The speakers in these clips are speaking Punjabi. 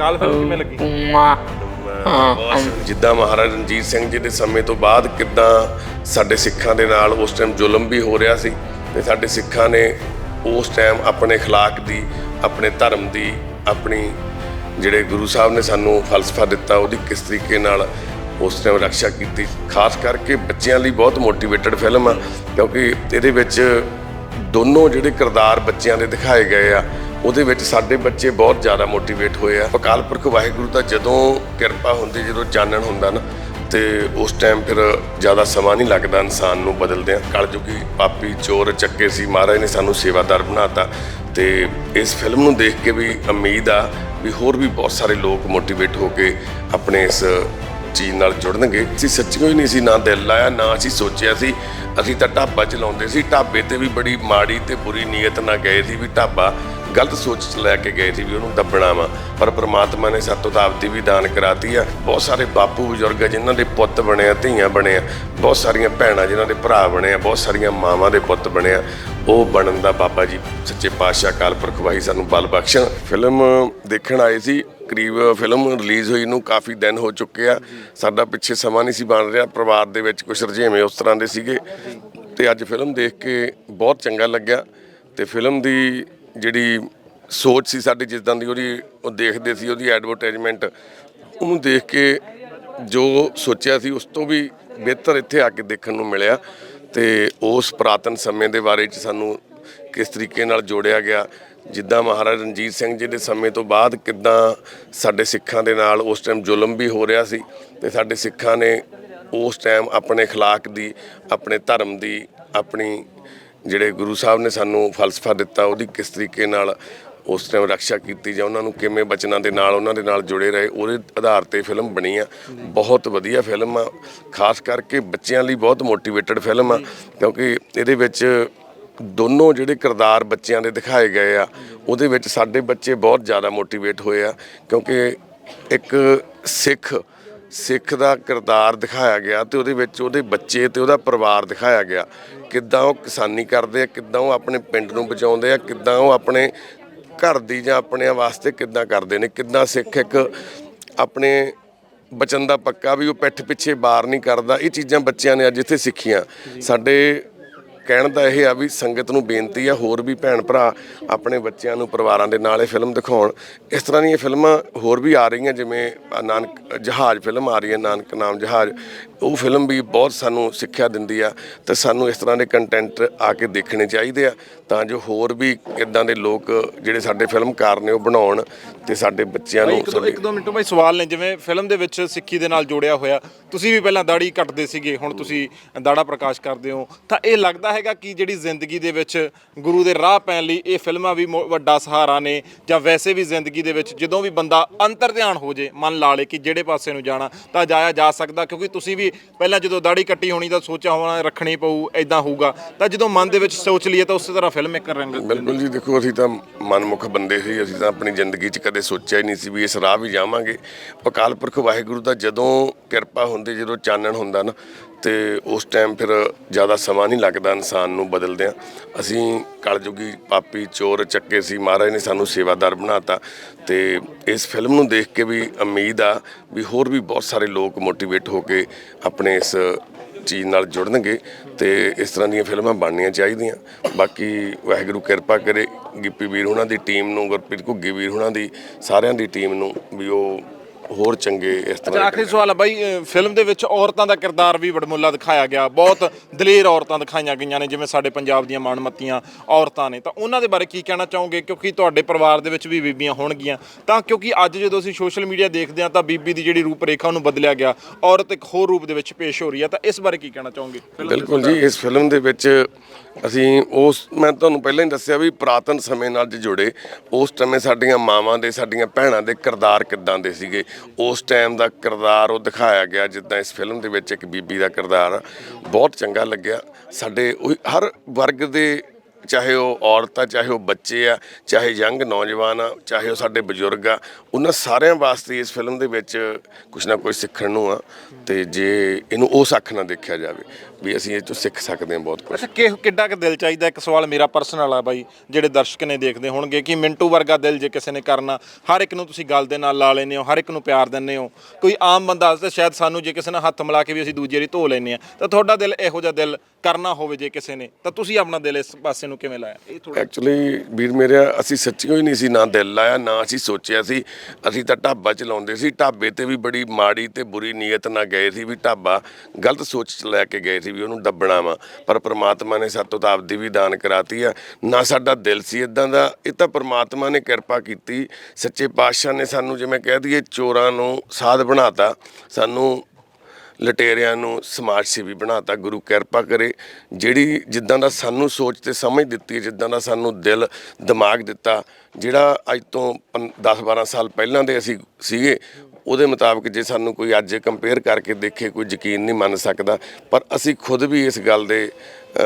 ਕਾਲ ਫਿਲਮ ਕਿਵੇਂ ਲੱਗੀ ਬਹੁਤ ਜਿੱਦਾਂ ਮਹਾਰਾਜਾ ਰਣਜੀਤ ਸਿੰਘ ਜੀ ਦੇ ਸਮੇਂ ਤੋਂ ਬਾਅਦ ਕਿੱਦਾਂ ਸਾਡੇ ਸਿੱਖਾਂ ਦੇ ਨਾਲ ਉਸ ਟਾਈਮ ਜ਼ੁਲਮ ਵੀ ਹੋ ਰਿਹਾ ਸੀ ਤੇ ਸਾਡੇ ਸਿੱਖਾਂ ਨੇ ਉਸ ਟਾਈਮ ਆਪਣੇ اخلاق ਦੀ ਆਪਣੇ ਧਰਮ ਦੀ ਆਪਣੀ ਜਿਹੜੇ ਗੁਰੂ ਸਾਹਿਬ ਨੇ ਸਾਨੂੰ ਫਲਸਫਾ ਦਿੱਤਾ ਉਹਦੀ ਕਿਸ ਤਰੀਕੇ ਨਾਲ ਉਸ ਟਾਈਮ ਰੱਖਿਆ ਕੀਤੀ ਖਾਸ ਕਰਕੇ ਬੱਚਿਆਂ ਲਈ ਬਹੁਤ ਮੋਟੀਵੇਟਡ ਫਿਲਮ ਆ ਕਿਉਂਕਿ ਇਹਦੇ ਵਿੱਚ ਦੋਨੋਂ ਜਿਹੜੇ ਕਿਰਦਾਰ ਬੱਚਿਆਂ ਦੇ ਦਿਖਾਏ ਗਏ ਆ ਉਹਦੇ ਵਿੱਚ ਸਾਡੇ ਬੱਚੇ ਬਹੁਤ ਜ਼ਿਆਦਾ ਮੋਟੀਵੇਟ ਹੋਏ ਆ। ਅਕਾਲ ਪੁਰਖ ਵਾਹਿਗੁਰੂ ਦਾ ਜਦੋਂ ਕਿਰਪਾ ਹੁੰਦੀ, ਜਦੋਂ ਚਾਨਣ ਹੁੰਦਾ ਨਾ, ਤੇ ਉਸ ਟਾਈਮ ਫਿਰ ਜ਼ਿਆਦਾ ਸਮਾਂ ਨਹੀਂ ਲੱਗਦਾ ਇਨਸਾਨ ਨੂੰ ਬਦਲਦਿਆਂ। ਕਲਯੁਗੀ ਪਾਪੀ ਚੋਰ ਚੱਕੇ ਸੀ, ਮਹਾਰਾਜ ਨੇ ਸਾਨੂੰ ਸੇਵਾਦਾਰ ਬਣਾਤਾ। ਤੇ ਇਸ ਫਿਲਮ ਨੂੰ ਦੇਖ ਕੇ ਵੀ ਉਮੀਦ ਆ ਵੀ ਹੋਰ ਵੀ ਬਹੁਤ ਸਾਰੇ ਲੋਕ ਮੋਟੀਵੇਟ ਹੋ ਕੇ ਆਪਣੇ ਇਸ ਚੀਜ਼ ਨਾਲ ਜੁੜਨਗੇ। ਅਸੀਂ ਸੱਚੀਓ ਹੀ ਨਹੀਂ ਸੀ ਨਾ ਦਿਲ ਲਾਇਆ, ਨਾ ਅਸੀਂ ਸੋਚਿਆ ਸੀ। ਅਸੀਂ ਤਾਂ ਢਾਬਾ ਚਲਾਉਂਦੇ ਸੀ। ਢਾਬੇ ਤੇ ਵੀ ਬੜੀ ਮਾੜੀ ਤੇ ਬੁਰੀ ਨੀਅਤ ਨਾਲ ਗਏ ਸੀ ਵੀ ਢਾਬਾ ਗਲਤ ਸੋਚ ਚ ਲੈ ਕੇ ਗਏ ਸੀ ਵੀ ਉਹਨੂੰ ਦੱਬਣਾ ਵਾ। ਪਰ ਪ੍ਰਮਾਤਮਾ ਨੇ ਸਾਤੋਂ ਤਾਂ ਆਪਦੀ ਵੀ ਦਾਨ ਕਰਾਤੀ ਆ। ਬਹੁਤ ਸਾਰੇ ਬਾਪੂ ਬਜ਼ੁਰਗ ਜਿਨ੍ਹਾਂ ਦੇ ਪੁੱਤ ਬਣੇ ਆ, ਧੀਆਂ ਬਣੇ ਆ। ਬਹੁਤ ਸਾਰੀਆਂ ਭੈਣਾਂ ਜਿਨ੍ਹਾਂ ਦੇ ਭਰਾ ਬਣੇ ਆ, ਬਹੁਤ ਸਾਰੀਆਂ ਮਾਵਾਂ ਦੇ ਪੁੱਤ ਬਣੇ ਆ। ਉਹ ਬਣਨ ਦਾ ਬਾਬਾ ਜੀ ਸੱਚੇ ਪਾਤਸ਼ਾਹ ਕਾਲ ਪੁਰਖ ਵਾਹੀ ਸਾਨੂੰ ਬਲ ਬਖਸ਼ਣ। ਫਿਲਮ ਦੇਖਣ ਆਏ ਸੀ, ਕਰੀਬ ਫਿਲਮ ਰਿਲੀਜ਼ ਹੋਈ ਨੂੰ ਕਾਫੀ ਦਿਨ ਹੋ ਚੁੱਕੇ ਆ। ਸਾਡਾ ਪਿੱਛੇ ਸਮਾਂ ਨਹੀਂ ਸੀ ਬਣ ਰਿਹਾ, ਪਰਿਵਾਰ ਦੇ ਵਿੱਚ ਕੁਝ ਰੁਝੇਵੇਂ ਉਸ ਤਰ੍ਹਾਂ ਦੇ ਸੀਗੇ। ਤੇ ਅੱਜ ਫਿਲਮ ਦੇਖ ਕੇ ਬਹੁਤ ਚੰਗਾ ਲੱਗਿਆ। ਤੇ ਫਿਲਮ ਦੀ ਜਿਹੜੀ ਸੋਚ ਸੀ ਸਾਡੀ ਜਿੱਦਾਂ ਦੀ ਉਹਦੀ, ਉਹ ਦੇਖਦੇ ਸੀ, ਉਹਦੀ ਐਡਵਰਟਾਈਜ਼ਮੈਂਟ ਉਹਨੂੰ ਦੇਖ ਕੇ ਜੋ ਸੋਚਿਆ ਸੀ, ਉਸ ਤੋਂ ਵੀ ਬਿਹਤਰ ਇੱਥੇ ਆ ਕੇ ਦੇਖਣ ਨੂੰ ਮਿਲਿਆ ਤੇ ਉਸ ਪ੍ਰਾਤਨ ਸਮੇਂ ਦੇ ਬਾਰੇ ਚ ਸਾਨੂੰ ਕਿਸ ਤਰੀਕੇ ਨਾਲ ਜੋੜਿਆ ਗਿਆ, ਜਿੱਦਾਂ ਮਹਾਰਾਜਾ ਰਣਜੀਤ ਸਿੰਘ ਜੀ ਦੇ ਸਮੇਂ ਤੋਂ ਬਾਅਦ ਕਿੱਦਾਂ ਸਾਡੇ ਸਿੱਖਾਂ ਦੇ ਨਾਲ ਉਸ ਟਾਈਮ ਜ਼ੁਲਮ ਵੀ ਹੋ ਰਿਹਾ ਸੀ ਤੇ ਸਾਡੇ ਸਿੱਖਾਂ ਨੇ ਉਸ ਟਾਈਮ ਆਪਣੇ ਖਲਾਕ ਦੀ, ਆਪਣੇ ਧਰਮ ਦੀ, ਆਪਣੀ ਜਿਹੜੇ ਗੁਰੂ ਸਾਹਿਬ ਨੇ ਸਾਨੂੰ ਫਲਸਫਾ ਦਿੱਤਾ, ਉਹਦੀ ਕਿਸ ਤਰੀਕੇ ਨਾਲ ਉਸ ਟਾਈਮ ਰੱਖਿਆ ਕੀਤੀ ਜਾਂ ਉਹਨਾਂ ਨੂੰ ਕਿਵੇਂ ਬਚਨਾਂ ਦੇ ਨਾਲ, ਉਹਨਾਂ ਦੇ ਨਾਲ ਜੁੜੇ ਰਹੇ, ਉਹਦੇ ਆਧਾਰ ਤੇ ਫਿਲਮ ਬਣੀ ਆ। ਬਹੁਤ ਵਧੀਆ ਫਿਲਮ ਆ, ਖਾਸ ਕਰਕੇ ਬੱਚਿਆਂ ਲਈ ਬਹੁਤ ਮੋਟੀਵੇਟਡ ਫਿਲਮ ਆ, ਕਿਉਂਕਿ ਇਹਦੇ ਵਿੱਚ ਦੋਨੋਂ ਜਿਹੜੇ ਕਿਰਦਾਰ ਬੱਚਿਆਂ ਦੇ ਦਿਖਾਏ ਗਏ ਆ, ਉਹਦੇ ਵਿੱਚ ਸਾਡੇ ਬੱਚੇ ਬਹੁਤ ਜ਼ਿਆਦਾ ਮੋਟੀਵੇਟ ਹੋਏ ਆ, ਕਿਉਂਕਿ ਇੱਕ ਸਿੱਖ ਸਿੱਖ ਦਾ ਕਿਰਦਾਰ ਦਿਖਾਇਆ ਗਿਆ ਤੇ ਉਹਦੇ ਵਿੱਚ ਉਹਦੇ ਬੱਚੇ ਤੇ ਉਹਦਾ ਪਰਿਵਾਰ ਦਿਖਾਇਆ ਗਿਆ। ਕਿੱਦਾਂ ਉਹ ਕਿਸਾਨੀ ਕਰਦੇ ਆ, ਕਿੱਦਾਂ ਉਹ ਆਪਣੇ ਪਿੰਡ ਨੂੰ ਬਚਾਉਂਦੇ ਆ, ਕਿੱਦਾਂ ਉਹ ਆਪਣੇ ਘਰ ਦੀ ਜਾਂ ਆਪਣੇ ਵਾਸਤੇ ਕਿੱਦਾਂ ਕਰਦੇ ਨੇ, ਕਿੱਦਾਂ ਸਿੱਖ ਇੱਕ ਆਪਣੇ ਬਚਨ ਦਾ ਪੱਕਾ ਵੀ ਉਹ ਪਿੱਠ ਪਿੱਛੇ ਬਾਰ ਨਹੀਂ ਕਰਦਾ। ਇਹ ਚੀਜ਼ਾਂ ਬੱਚਿਆਂ ਨੇ ਅੱਜ ਇੱਥੇ ਸਿੱਖੀਆਂ। ਸਾਡੇ ਕਹਿਣ ਦਾ ਇਹ ਆ ਵੀ ਸੰਗਤ ਨੂੰ ਬੇਨਤੀ ਆ ਹੋਰ ਵੀ ਭੈਣ ਭਰਾ ਆਪਣੇ ਬੱਚਿਆਂ ਨੂੰ ਪਰਿਵਾਰਾਂ ਦੇ ਨਾਲ ਇਹ ਫਿਲਮ ਦਿਖਾਉਣ। ਇਸ ਤਰ੍ਹਾਂ ਦੀਆਂ ਫਿਲਮਾਂ ਹੋਰ ਵੀ ਆ ਰਹੀਆਂ ਜਿਵੇਂ ਨਾਨਕ ਜਹਾਜ਼ ਫਿਲਮ ਆ ਰਹੀ ਹੈ ਨਾਨਕ ਨਾਮ ਜਹਾਜ਼। ਉਹ ਫਿਲਮ ਵੀ ਬਹੁਤ ਸਾਨੂੰ ਸਿੱਖਿਆ ਦਿੰਦੀ ਆ ਤੇ ਸਾਨੂੰ ਇਸ ਤਰ੍ਹਾਂ ਦੇ ਕੰਟੈਂਟ ਆ ਕੇ ਦੇਖਣੇ ਚਾਹੀਦੇ ਆ ਤਾਂ ਜੋ ਹੋਰ ਵੀ ਇਦਾਂ ਦੇ ਲੋਕ ਜਿਹੜੇ ਸਾਡੇ ਫਿਲਮਕਾਰ ਨੇ ਉਹ ਬਣਾਉਣ ਤੇ ਸਾਡੇ ਬੱਚਿਆਂ ਨੂੰ ਇੱਕ ਦੋ ਇੱਕ ਦੋ ਮਿੰਟ ਭਾਈ ਸਵਾਲ ਨੇ ਜਿਵੇਂ ਫਿਲਮ ਦੇ ਵਿੱਚ ਸਿੱਖੀ ਦੇ ਨਾਲ ਜੋੜਿਆ ਹੋਇਆ ਤੁਸੀਂ ਵੀ ਪਹਿਲਾਂ ਦਾੜੀ ਕੱਟਦੇ ਸੀਗੇ ਹੁਣ ਤੁਸੀਂ ਦਾੜਾ ਪ੍ਰਕਾਸ਼ ਕਰਦੇ ਹੋ ਤਾਂ ਇਹ ਲੱਗਦਾ ਹੈਗਾ ਕਿ ਜਿਹੜੀ ਜ਼ਿੰਦਗੀ ਦੇ ਵਿੱਚ ਗੁਰੂ ਦੇ ਰਾਹ ਪੈਣ ਲਈ ਇਹ ਫਿਲਮਾਂ ਵੀ ਵੱਡਾ ਸਹਾਰਾ ਨੇ ਜਾਂ ਵੈਸੇ ਵੀ ਜ਼ਿੰਦਗੀ ਦੇ ਵਿੱਚ ਜਦੋਂ ਵੀ ਬੰਦਾ ਅੰਤਰ ਧਿਆਨ ਹੋ ਜੇ, ਮਨ ਲਾ ਲੇ ਕਿ ਜਿਹੜੇ ਪਾਸੇ ਨੂੰ ਜਾਣਾ, ਤਾਂ ਜਾਇਆ ਜਾ ਸਕਦਾ। ਕਿਉਂਕਿ ਤੁਸੀਂ ਵੀ ਪਹਿਲਾਂ ਜਦੋਂ ਦਾੜੀ ਕੱਟੀ ਹੋਣੀ ਤਾਂ ਸੋਚਿਆ ਹੋਣਾ ਰੱਖਣੀ ਪਊ ਐਦਾਂ ਹੋਊਗਾ। ਤਾਂ ਜਦੋਂ ਮਨ ਦੇ ਵਿੱਚ ਸੋਚ ਲਈਏ ਤਾਂ ਉਸੇ ਤਰ੍ਹਾਂ ਫਿਲਮ ਇੱਕ ਰੰਗ ਬਿਲਕੁਲ ਜੀ, ਦੇਖੋ ਅਸੀਂ ਤਾਂ ਮਨਮੁਖ ਬੰਦੇ ਸੀ, ਅਸੀਂ ਤਾਂ ਆਪਣੀ ਜ਼ਿੰਦਗੀ 'ਚ ਕਦੇ ਸੋਚਿਆ ਹੀ ਨਹੀਂ ਸੀ ਵੀ ਇਸ ਰਾਹ ਵੀ ਜਾਵਾਂਗੇ। ਅਕਾਲ ਪੁਰਖ ਵਾਹਿਗੁਰੂ ਦਾ ਜਦੋਂ ਕਿਰਪਾ ਹੁੰਦੀ, ਜਦੋਂ ਚਾਨਣ ਹੁੰਦਾ ਨਾ ਤੇ ਉਸ ਟਾਈਮ ਫਿਰ ਜ਼ਿਆਦਾ ਸਮਾਂ ਨਹੀਂ ਲੱਗਦਾ ਇਨਸਾਨ ਨੂੰ ਬਦਲਦਿਆਂ। ਅਸੀਂ ਕਲਯੁਗੀ ਪਾਪੀ ਚੋਰ ਚੱਕੇ ਸੀ, ਮਹਾਰਾਜ ਨੇ ਸਾਨੂੰ ਸੇਵਾਦਾਰ ਬਣਾਤਾ ਤੇ ਇਸ ਫਿਲਮ ਨੂੰ ਦੇਖ ਕੇ ਵੀ ਉਮੀਦ ਆ ਵੀ ਹੋਰ ਵੀ ਬਹੁਤ ਸਾਰੇ ਲੋਕ ਮੋਟੀਵੇਟ ਹੋ ਕੇ ਆਪਣੇ ਇਸ ਚੀਜ਼ ਨਾਲ ਜੁੜਨਗੇ ਤੇ ਇਸ ਤਰ੍ਹਾਂ ਦੀਆਂ ਫਿਲਮਾਂ ਬਣਨੀਆਂ ਚਾਹੀਦੀਆਂ। ਬਾਕੀ ਵਾਹਿਗੁਰੂ ਕਿਰਪਾ ਕਰੇ ਗਿੱਪੀ ਵੀਰ ਉਹਨਾਂ ਦੀ ਟੀਮ ਨੂੰ, ਗੁਰਪ੍ਰੀਤ ਘੁੱਗੀ ਵੀਰ ਉਹਨਾਂ ਦੀ ਸਾਰਿਆਂ ਦੀ ਟੀਮ ਨੂੰ ਵੀ ਉਹ ਹੋਰ ਚੰਗੇ ਇਸ ਤਰ੍ਹਾਂ ਆਖਰੀ ਸਵਾਲ ਆ ਬਾਈ ਅਹ ਫਿਲਮ ਦੇ ਵਿੱਚ ਔਰਤਾਂ ਦਾ ਕਿਰਦਾਰ ਵੀ ਬੜਮੁੱਲਾ ਦਿਖਾਇਆ ਗਿਆ। ਬਹੁਤ ਦਲੇਰ ਔਰਤਾਂ ਦਿਖਾਈਆਂ ਗਈਆਂ ਨੇ ਜਿਵੇਂ ਸਾਡੇ ਪੰਜਾਬ ਦੀਆਂ ਮਾਣਮੱਤੀਆਂ ਔਰਤਾਂ ਨੇ। ਤਾਂ ਉਹਨਾਂ ਦੇ ਬਾਰੇ ਕੀ ਕਹਿਣਾ ਚਾਹੋਗੇ? ਕਿਉਂਕਿ ਤੁਹਾਡੇ ਪਰਿਵਾਰ ਦੇ ਵਿੱਚ ਵੀ ਬੀਬੀਆਂ ਹੋਣਗੀਆਂ। ਤਾਂ ਕਿਉਂਕਿ ਅੱਜ ਜਦੋਂ ਅਸੀਂ ਸੋਸ਼ਲ ਮੀਡੀਆ ਦੇਖਦੇ ਹਾਂ ਤਾਂ ਬੀਬੀ ਦੀ ਜਿਹੜੀ ਰੂਪ ਰੇਖਾ ਉਹਨੂੰ ਬਦਲਿਆ ਗਿਆ। ਔਰਤ ਇੱਕ ਹੋਰ ਰੂਪ ਦੇ ਵਿੱਚ ਪੇਸ਼ ਹੋ ਰਹੀ ਹੈ। ਤਾਂ ਇਸ ਬਾਰੇ ਕੀ ਕਹਿਣਾ ਚਾਹੋਗੇ? ਬਿਲਕੁਲ ਜੀ ਇਸ ਫਿਲਮ ਦੇ ਵਿੱਚ ਅਸੀਂ ਉਸ, ਮੈਂ ਤੁਹਾਨੂੰ ਪਹਿਲਾਂ ਹੀ ਦੱਸਿਆ ਵੀ ਪ੍ਰਾਤਨ ਸਮੇਂ ਨਾਲ ਜੇ ਜੁੜੇ, ਉਸ ਸਮੇਂ ਸਾਡੀਆਂ ਮਾਵਾਂ ਦੇ, ਸਾਡੀਆਂ ਭੈਣਾਂ ਦੇ ਕਿਰਦਾਰ ਕਿੱਦਾਂ ਦੇ ਸੀਗੇ? ਉਸ ਟਾਈਮ ਦਾ ਕਿਰਦਾਰ ਉਹ ਦਿਖਾਇਆ ਗਿਆ, ਜਿੱਦਾਂ ਇਸ ਫਿਲਮ ਦੇ ਵਿੱਚ ਇੱਕ ਬੀਬੀ ਦਾ ਕਿਰਦਾਰ ਆ। ਬਹੁਤ ਚੰਗਾ ਲੱਗਿਆ। ਸਾਡੇ ਉਹੀ ਹਰ ਵਰਗ ਦੇ, ਚਾਹੇ ਉਹ ਔਰਤ ਆ, ਚਾਹੇ ਉਹ ਬੱਚੇ ਆ, ਚਾਹੇ ਯੰਗ ਨੌਜਵਾਨ ਆ, ਚਾਹੇ ਉਹ ਸਾਡੇ ਬਜ਼ੁਰਗ ਆ, ਉਹਨਾਂ ਸਾਰਿਆਂ ਵਾਸਤੇ ਇਸ ਫਿਲਮ ਦੇ ਵਿੱਚ ਕੁਝ ਨਾ ਕੁਝ ਸਿੱਖਣ ਨੂੰ ਆ। ਤੇ ਜੇ ਇਹਨੂੰ ਉਸ ਅੱਖ ਨਾਲ ਦੇਖਿਆ ਜਾਵੇ ਵੀ ਅਸੀਂ ਇਹ ਤੋਂ ਸਿੱਖ ਸਕਦੇ ਹਾਂ ਬਹੁਤ ਕੁਝ ਅੱਛਾ ਕਿ ਕਿੱਡਾ ਕੁ ਦਿਲ ਚਾਹੀਦਾ? ਇੱਕ ਸਵਾਲ ਮੇਰਾ ਪਰਸਨਲ ਆ ਬਾਈ ਜਿਹੜੇ ਦਰਸ਼ਕ ਨੇ ਦੇਖਦੇ ਹੋਣਗੇ ਕਿ ਮਿੰਟੂ ਵਰਗਾ ਦਿਲ ਜੇ ਕਿਸੇ ਨੇ ਕਰਨਾ ਹਰ ਇੱਕ ਨੂੰ ਤੁਸੀਂ ਗੱਲ ਦੇ ਨਾਲ ਲਾ ਲੈਂਦੇ ਹੋ ਹਰ ਇੱਕ ਨੂੰ ਪਿਆਰ ਦਿੰਦੇ ਹੋ। ਕੋਈ ਆਮ ਬੰਦਾ ਤੇ ਸ਼ਾਇਦ ਸਾਨੂੰ ਜੇ ਕਿਸੇ ਨਾਲ ਹੱਥ ਮਿਲਾ ਕੇ ਵੀ ਅਸੀਂ ਦੂਜੇ ਦੀ ਧੋ ਲੈਂਦੇ ਆ ਤਾਂ ਤੁਹਾਡਾ ਦਿਲ ਇਹੋ ਜਿਹਾ ਦਿਲ ਕਰਨਾ ਹੋਵੇ ਜੇ ਕਿਸੇ ਨੇ। ਤਾਂ ਤੁਸੀਂ ਆਪਣਾ ਦਿਲ ਇਸ ਪਾਸੇ ਨੂੰ ਕਿਵੇਂ ਲਾਇਆ? ਇਹ ਥੋੜਾ ਐਕਚੁਅਲੀ ਵੀਰ ਮੇਰਿਆ ਅਸੀਂ ਸੱਚੀਓ ਹੀ ਨਹੀਂ ਸੀ ਨਾ ਦਿਲ ਲਾਇਆ ਨਾ ਅਸੀਂ ਸੋਚਿਆ ਸੀ। ਅਸੀਂ ਤਾਂ ਢਾਬਾ ਚਲਾਉਂਦੇ ਸੀ ਢਾਬੇ ਤੇ ਵੀ ਬੜੀ ਮਾੜੀ ਤੇ ਬੁਰੀ ਨੀਅਤ ਨਾਲ ਗਏ ਸੀ ਵੀ ਢਾਬਾ ਗਲਤ ਸੋਚ ਚ ਲੈ ਕੇ ਗਏ ਸੀ। ਵੀ ਉਹਨੂੰ ਦੱਬਣਾ ਵਾ। ਪਰ ਪ੍ਰਮਾਤਮਾ ਨੇ ਸਾਤੋਂ ਤਾਂ ਆਪਦੀ ਵੀ ਦਾਨ ਕਰਾਤੀ ਆ। ਨਾ ਸਾਡਾ ਦਿਲ ਸੀ ਇਦਾਂ ਦਾ, ਇਹ ਤਾਂ ਪ੍ਰਮਾਤਮਾ ਨੇ ਕਿਰਪਾ ਕੀਤੀ। ਸੱਚੇ ਪਾਤਸ਼ਾਹ ਨੇ ਸਾਨੂੰ ਜਿਵੇਂ ਕਹਿ ਦਈਏ, ਚੋਰਾਂ ਨੂੰ ਸਾਧ ਬਣਾਤਾ। ਸਾਨੂੰ ਲਟੇਰਿਆਂ ਨੂੰ ਸਮਾਜ ਸੇਵੀ ਬਣਾਤਾ। ਗੁਰੂ ਕਿਰਪਾ ਕਰੇ। ਜਿਹੜੀ ਜਿੱਦਾਂ ਦਾ ਸਾਨੂੰ ਸੋਚ ਤੇ ਸਮਝ ਦਿੱਤੀ ਜਿੱਦਾਂ ਦਾ ਸਾਨੂੰ ਦਿਲ, ਦਿਮਾਗ ਦਿੱਤਾ। ਜਿਹੜਾ ਅੱਜ ਤੋਂ 10 12 ਸਾਲ ਪਹਿਲਾਂ ਦੇ ਅਸੀਂ ਸੀਗੇ ਉਹਦੇ ਮੁਤਾਬਕ ਜੇ ਸਾਨੂੰ ਕੋਈ ਅੱਜ ਕੰਪੇਅਰ ਕਰਕੇ ਦੇਖੇ, ਕੋਈ ਯਕੀਨ ਨਹੀਂ ਮੰਨ ਸਕਦਾ। ਪਰ ਅਸੀਂ ਖੁਦ ਵੀ ਇਸ ਗੱਲ ਦੇ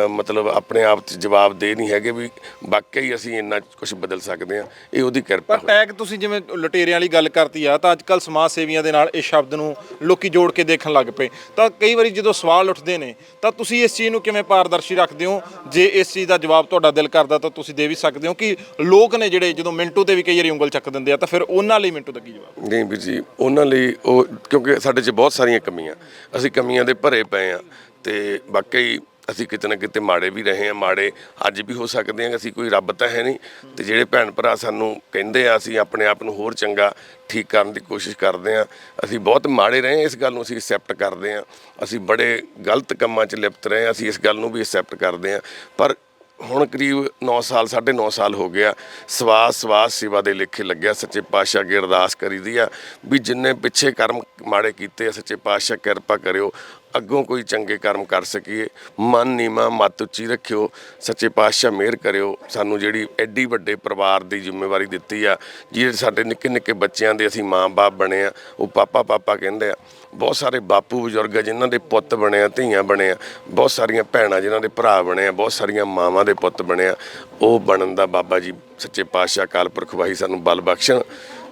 ਮਤਲਬ ਆਪਣੇ ਆਪ 'ਚ ਜਵਾਬ ਦੇ ਨਹੀਂ ਹੈਗੇ ਵੀ ਵਾਕਈ ਅਸੀਂ ਇੰਨਾ ਕੁਝ ਬਦਲ ਸਕਦੇ ਹਾਂ। ਇਹ ਉਹਦੀ ਕਿਰਪਾ ਪਰ ਟੈਗ ਤੁਸੀਂ ਜਿਵੇਂ ਲੁਟੇਰਿਆਂ ਵਾਲੀ ਗੱਲ ਕਰਤੀ ਆ ਤਾਂ ਅੱਜ ਕੱਲ ਸਮਾਜ ਸੇਵੀਆਂ ਦੇ ਨਾਲ ਇਸ ਸ਼ਬਦ ਨੂੰ ਲੋਕੀ ਜੋੜ ਕੇ ਦੇਖਣ ਲੱਗ ਪਏ। ਤਾਂ ਕਈ ਵਾਰੀ ਜਦੋਂ ਸਵਾਲ ਉੱਠਦੇ ਨੇ ਤਾਂ ਤੁਸੀਂ ਇਸ ਚੀਜ਼ ਨੂੰ ਕਿਵੇਂ ਪਾਰਦਰਸ਼ੀ ਰੱਖਦੇ ਹੋ? ਜੇ ਇਸ ਚੀਜ਼ ਦਾ ਜਵਾਬ ਤੁਹਾਡਾ ਦਿਲ ਕਰਦਾ ਤਾਂ ਤੁਸੀਂ ਦੇ ਵੀ ਸਕਦੇ ਹੋ ਕਿ ਲੋਕ ਨੇ ਜਿਹੜੇ ਜਦੋਂ ਮਿੰਟੂ ਤੇ ਵੀ ਕਈ ਵਾਰੀ ਉਂਗਲ ਚੱਕ ਦਿੰਦੇ ਆ ਤਾਂ ਫਿਰ ਉਹਨਾਂ ਲਈ ਮਿੰਟੂ ਦਾ ਕੀ ਜਵਾਬ। ਨਹੀਂ ਵੀਰ ਜੀ ਉਹਨਾਂ ਲਈ ਉਹ ਕਿਉਂਕਿ ਸਾਡੇ 'ਚ ਬਹੁਤ ਸਾਰੀਆਂ ਕਮੀਆਂ। ਅਸੀਂ ਕਮੀਆਂ ਦੇ ਭਰੇ ਪਏ ਆ ਤੇ ਵਾਕਈ ਅਸੀਂ ਕਿਤੇ ਨਾ ਕਿਤੇ ਮਾੜੇ ਵੀ ਰਹੇ ਆ ਮਾੜੇ ਅੱਜ ਵੀ ਹੋ ਸਕਦੇ ਆ ਅਸੀਂ ਕੋਈ ਰੱਬ ਤਾਂ ਹੈ ਨਹੀਂ। ਤੇ ਜਿਹੜੇ ਭੈਣ ਭਰਾ ਸਾਨੂੰ ਕਹਿੰਦੇ ਆ, ਅਸੀਂ ਆਪਣੇ ਆਪ ਨੂੰ ਹੋਰ ਚੰਗਾ ਠੀਕ ਕਰਨ ਦੀ ਕੋਸ਼ਿਸ਼ ਕਰਦੇ ਆ ਅਸੀਂ ਬਹੁਤ ਮਾੜੇ ਰਹੇ ਆ ਇਸ ਗੱਲ ਨੂੰ ਅਸੀਂ ਐਕਸੈਪਟ ਕਰਦੇ ਆ ਅਸੀਂ ਬੜੇ ਗਲਤ ਕੰਮਾਂ 'ਚ ਲਿਪਤ ਰਹੇ ਆ ਅਸੀਂ ਇਸ ਗੱਲ ਨੂੰ ਵੀ ਐਕਸੈਪਟ ਕਰਦੇ ਆ ਪਰ ਹੁਣ ਕਰੀਬ 9 ਸਾਲ 9.5 ਸਾਲ ਹੋ ਗਿਆ। ਸਵਾਸ ਸਵਾਸ ਸੇਵਾ ਦੇ ਲੇਖੇ ਲੱਗਿਆ, ਸੱਚੇ ਪਾਤਸ਼ਾਹ ਅੱਗੇ ਅਰਦਾਸ ਕਰੀਦੀ ਆ ਵੀ ਜਿੰਨੇ ਪਿੱਛੇ ਕਰਮ ਮਾੜੇ ਕੀਤੇ ਆ, ਸੱਚੇ ਪਾਤਸ਼ਾਹ ਕਿਰਪਾ ਕਰਿਓ। ਅੱਗੋਂ ਕੋਈ ਚੰਗੇ ਕਰਮ ਕਰ ਸਕੀਏ। ਮਨ ਨੀਮਾ ਮਤ ਉੱਚੀ ਰੱਖਿਓ। ਸੱਚੇ ਪਾਤਸ਼ਾਹ ਮਿਹਰ ਕਰਿਓ। ਸਾਨੂੰ ਜਿਹੜੀ ਐਡੀ ਵੱਡੇ ਪਰਿਵਾਰ ਦੀ ਜ਼ਿੰਮੇਵਾਰੀ ਦਿੱਤੀ ਆ, ਜਿਹੜੇ ਸਾਡੇ ਨਿੱਕੇ ਨਿੱਕੇ ਬੱਚਿਆਂ ਦੇ ਅਸੀਂ ਮਾਂ-ਬਾਪ ਬਣੇ ਆ, ਉਹ ਪਾਪਾ ਪਾਪਾ ਕਹਿੰਦੇ ਆ। ਬਹੁਤ ਸਾਰੇ ਬਾਪੂ ਬਜ਼ੁਰਗ ਆ, ਜਿਨ੍ਹਾਂ ਦੇ ਪੁੱਤ ਬਣੇ ਆ, ਧੀਆਂ ਬਣੇ ਆ। ਬਹੁਤ ਸਾਰੀਆਂ ਭੈਣਾਂ, ਜਿਨ੍ਹਾਂ ਦੇ ਭਰਾ ਬਣੇ ਆ। ਬਹੁਤ ਸਾਰੀਆਂ ਮਾਵਾਂ ਦੇ ਪੁੱਤ ਬਣੇ ਆ। ਉਹ ਬਣਨ ਦਾ ਬਾਬਾ ਜੀ, ਸੱਚੇ ਪਾਤਸ਼ਾਹ, ਅਕਾਲ ਪੁਰਖ ਵਾਹੀ ਸਾਨੂੰ ਬਲ ਬਖਸ਼ਣ।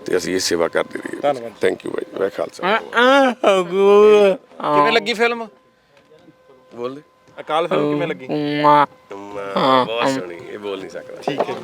ਤੇ ਅਸੀਂ ਇਹ ਸੇਵਾ ਕਰਦੇ ਰਹੀਏ। ਧੰਨਵਾਦ। ਥੈਂਕ ਯੂ ਬਾਈ ਵਾਹਿ ਖਾਲਸਾ। ਕਿਵੇਂ ਲੱਗੀ ਫਿਲਮ ਬੋਲ ਅਕਾਲ ਫਿਲਮ ਕਿਵੇਂ ਲੱਗੀ? ਬਹੁਤ ਸੋਹਣੀ ਇਹ ਬੋਲ ਨਹੀਂ ਸਕਦਾ। ਠੀਕ ਹੈ